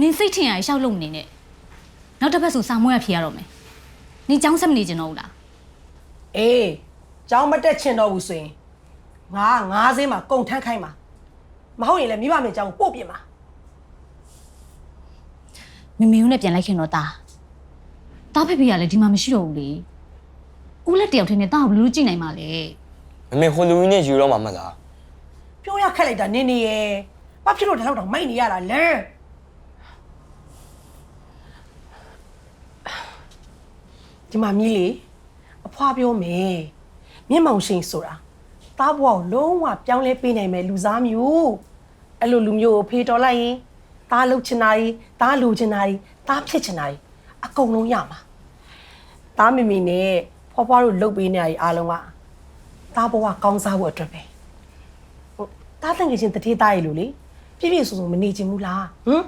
နင်စိတ်ထင်ရရှောက်လုံနေနဲ့နောက်တစ်ပတ်ဆိုစာမွေးရဖြေရတော့မယ်နင်ចောင်းဆက်မနေကြတော့ဘူးလားအေးကြောင်းမတက်ချင်တော့ဘူးဆိုရင်ငါငါးစင်းမှာကုန်ထမ်းခိုင်းမှာမဟုတ်ရင်လည်းမိဘမေကြောင်းပို့ပြစ်မှာမမေဦးနဲ့ပြန်လိုက်ခင်တော့တာတာဖေဖေကလည်းဒီမှာမရှိတော့ဘူးလေဦးလက်တယောက်ထင်းနဲ့တာကိုဘယ်လိုလုပ်ကြည့်နိုင်မှာလဲမမေဟိုလူကြီးနဲ့ယူတော့မှာမလားပြောရခက်လိုက်တာနင်းနေရဲ့ဘာဖြစ်လို့ဒီလောက်တော့မိုက်နေရတာလဲ ဒီမှာမြည်လေအဖွားပြောမယ်မျက်မှောင်ရှင်ဆိုတာတားဘွားကိုလုံးဝပြောင်းလဲပေးနိုင်မယ်လူစားမျိုးအဲ့လိုလူမျိုးကိုဖေးတော်လိုက်ရင်တားလှုပ်ချင်တာကြီးတားလူချင်တာကြီးတားဖြစ်ချင်တာကြီးအကုန်လုံးရမှာတားမမီနဲ့ဖွားဖွားတို့လှုပ်ပေးနေရကြီးအားလုံးကတားဘွားကောင်းစားဖို့အတွက်ပဲတားတန်ငယ်ချင်းတတိသားရည်လို့လေပြည့်ပြည့်စုံစုံမနေချင်ဘူးလားဟမ်